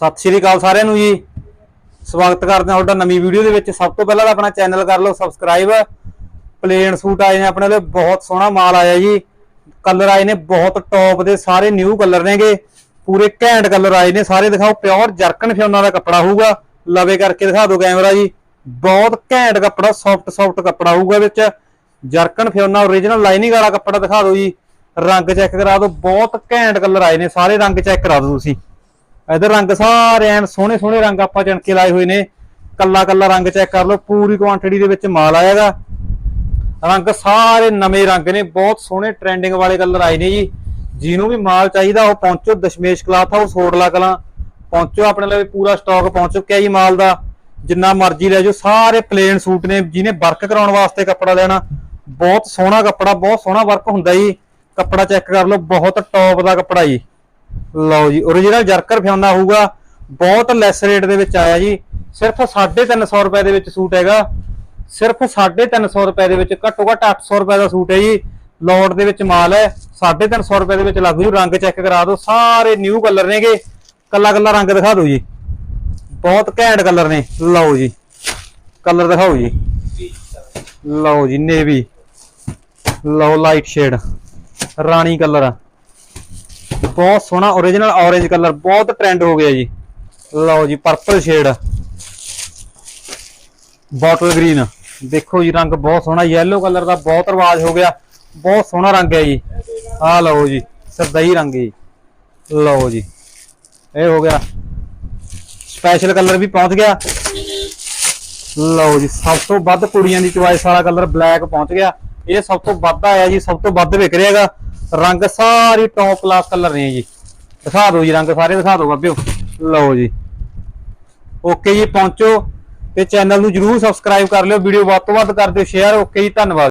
ਸਤਿ ਸ਼੍ਰੀ ਅਕਾਲ ਸਾਰਿਆਂ ਨੂੰ ਜੀ। ਸਵਾਗਤ ਕਰਦੇ ਹਾਂ ਤੁਹਾਡਾ ਨਵੀਂ ਵੀਡੀਓ ਦੇ ਵਿੱਚ। ਸਭ ਤੋਂ ਪਹਿਲਾਂ ਤਾਂ ਆਪਣਾ ਚੈਨਲ ਕਰ ਲਓ ਸਬਸਕ੍ਰਾਈਬ ਪਲੇਨ ਸੂਟ ਆਏ ਨੇ ਆਪਣੇ ਲਈ, ਬਹੁਤ ਸੋਹਣਾ ਮਾਲ ਆਇਆ ਜੀ। ਕਲਰ ਆਏ ਨੇ ਬਹੁਤ ਟੌਪ ਦੇ, ਸਾਰੇ ਨਿਊ ਕਲਰ ਨੇਗੇ। ਪੂਰੇ ਘੈਂਟ ਕਲਰ ਆਏ ਨੇ, ਸਾਰੇ ਦਿਖਾਓ। ਪਿਓਰ ਜਰਕਨ ਫਿਓਨਾ ਦਾ ਕੱਪੜਾ ਹੋਊਗਾ। ਲਵੇ ਕਰਕੇ ਦਿਖਾ ਦਿਓ ਕੈਮਰਾ ਜੀ। ਬਹੁਤ ਘੈਂਟ ਕੱਪੜਾ ਸੌਫਟ ਸੌਫਟ ਕੱਪੜਾ ਹੋਊਗਾ ਵਿੱਚ। ਜਰਕਨ ਫਿਓਨਾ origignal ਲਾਈਨਿੰਗ ਵਾਲਾ ਕੱਪੜਾ ਦਿਖਾ ਦਿਓ ਜੀ। ਰੰਗ ਚੈੱਕ ਕਰਾ ਦਿਓ। ਬਹੁਤ ਘੈਂਟ ਕਲਰ ਆਏ ਨੇ, ਸਾਰੇ ਰੰਗ ਚੈੱਕ ਕਰਾ ਦਿਓ ਤੁਸੀਂ। ਇਧਰ ਰੰਗ ਸਾਰੇ ਐਨ ਸੋਹਣੇ ਸੋਹਣੇ ਰੰਗ ਆਪਾਂ ਚਣਕੇ ਲਾਏ ਹੋਏ ਨੇ। ਕੱਲਾ ਕੱਲਾ ਰੰਗ ਚੈੱਕ ਕਰ ਲਓ, ਪੂਰੀ ਕੁਆਂਟੀਟੀ ਦੇ ਵਿੱਚ ਮਾਲ ਆਏਗਾ ਰੰਗ ਸਾਰੇ ਨਵੇਂ ਰੰਗ ਨੇ, ਬਹੁਤ ਸੋਹਣੇ ਟ੍ਰੈਂਡਿੰਗ ਵਾਲੇ ਕਲਰ ਆਏ ਨੇ ਜੀ। ਜਿਹਨੂੰ ਵੀ ਮਾਲ ਚਾਹੀਦਾ, ਉਹ ਪਹੁੰਚੋ ਦਸ਼ਮੇਸ਼ ਕਲਾਥ ਹਾਊਸ ਸੋੜਲਾ ਕਲਾਂ। ਪਹੁੰਚੋ ਆਪਣੇ ਲਈ ਪੂਰਾ ਸਟਾਕ ਪਹੁੰਚ ਚੁੱਕਿਆ ਜੀ ਮਾਲ ਦਾ। ਜਿੰਨਾ ਮਰਜ਼ੀ ਲੈ ਜਾਓ, ਸਾਰੇ ਪਲੇਨ ਸੂਟ ਨੇ, ਜਿਹਨੇ ਵਰਕ ਕਰਾਉਣ ਵਾਸਤੇ ਕੱਪੜਾ ਲੈਣਾ। ਬਹੁਤ ਸੋਹਣਾ ਕੱਪੜਾ, ਬਹੁਤ ਸੋਹਣਾ ਵਰਕ ਹੁੰਦਾ ਜੀ। ਕੱਪੜਾ ਚੈੱਕ ਕਰ ਲਓ, ਬਹੁਤ ਟੌਪ ਦਾ ਕੱਪੜਾ ਜੀ। ਲਓ ਜੀ origignal ਜਰਕਰ ਫਿਆਨਾ ਹੋਊਗਾ। ਬਹੁਤ ਲੈਸ ਰੇਟ ਦੇ ਵਿੱਚ ਆਇਆ ਜੀ। ਸਿਰਫ 350 ਰੁਪਏ ਦੇ ਵਿੱਚ ਸੂਟ ਹੈਗਾ। ਸਿਰਫ 350 ਰੁਪਏ ਦੇ ਵਿੱਚ, ਘੱਟੋ ਘੱਟ 800 ਰੁਪਏ ਦਾ ਸੂਟ ਹੈ ਜੀ। ਲੋਟ ਦੇ ਵਿੱਚ ਮਾਲ ਹੈ। 350 ਰੁਪਏ ਦੇ ਵਿੱਚ ਲੱਗ ਜੂ, ਰੰਗ ਚੈੱਕ ਕਰਾ ਦਿਓ। ਸਾਰੇ ਨਿਊ ਕਲਰ ਨੇਗੇ। ਕੱਲਾ ਕੱਲਾ ਰੰਗ ਦਿਖਾ ਦਿਓ ਜੀ। ਬਹੁਤ ਘੈਂਟ ਕਲਰ ਨੇ। ਲਓ ਜੀ। ਕਲਰ ਦਿਖਾਓ ਜੀ। ਲਓ ਜੀ, ਨੇਵੀ। ਲਓ ਲਾਈਟ ਸ਼ੇਡ ਰਾਣੀ ਕਲਰ ਬਹੁਤ ਸੋਹਣਾ origignal orange ਕਲਰ ਬਹੁਤ ਟ੍ਰੈਂਡ ਹੋ ਗਿਆ ਜੀ। ਲਓ ਜੀ ਪਰਪਲ ਸ਼ੇਡ ਬੋਟਲ ਗ੍ਰੀਨ ਦੇਖੋ ਜੀ, ਰੰਗ ਬਹੁਤ ਸੋਹਣਾ ਯੈਲੋ ਕਲਰ ਦਾ ਬਹੁਤ ਰਿਵਾਜ ਹੋ ਗਿਆ। ਬਹੁਤ ਸੋਹਣਾ ਰੰਗ ਹੈ ਜੀ। ਆਹ ਲਓ ਜੀ, ਸਰਦਈ ਰੰਗ ਜੀ। ਲਓ ਜੀ, ਇਹ ਹੋ ਗਿਆ। ਸਪੈਸ਼ਲ ਕਲਰ ਵੀ ਪਹੁੰਚ ਗਿਆ। ਲਓ ਜੀ, ਸਭ ਤੋਂ ਵੱਧ ਕੁੜੀਆਂ ਦੀ ਚੁਆਇਸ ਵਾਲਾ ਕਲਰ ਬਲੈਕ ਪਹੁੰਚ ਗਿਆ। ਇਹ ਸਭ ਤੋਂ ਵੱਧ ਆਇਆ ਜੀ, ਸਭ ਤੋਂ ਵੱਧ ਵਿਕ ਰਿਹਾ ਰੰਗ ਸਾਰੀ ਟੌਪ ਕਲਾਸ ਕਲਰ ਨੇ ਜੀ। ਦਿਖਾ ਦਿਓ ਜੀ ਰੰਗ ਸਾਰੇ, ਦਿਖਾ ਦਿਓ ਬਾਬਿਓ। ਲਓ ਜੀ। ਓਕੇ ਜੀ, ਪਹੁੰਚੋ ਤੇ ਚੈਨਲ ਨੂੰ ਜਰੂਰ ਸਬਸਕ੍ਰਾਈਬ ਕਰ ਲਿਓ। ਵੀਡੀਓ ਵੱਧ ਤੋਂ ਵੱਧ ਕਰ ਦਿਓ। ਸ਼ੇਅਰ ਓਕੇ ਜੀ, ਧੰਨਵਾਦ।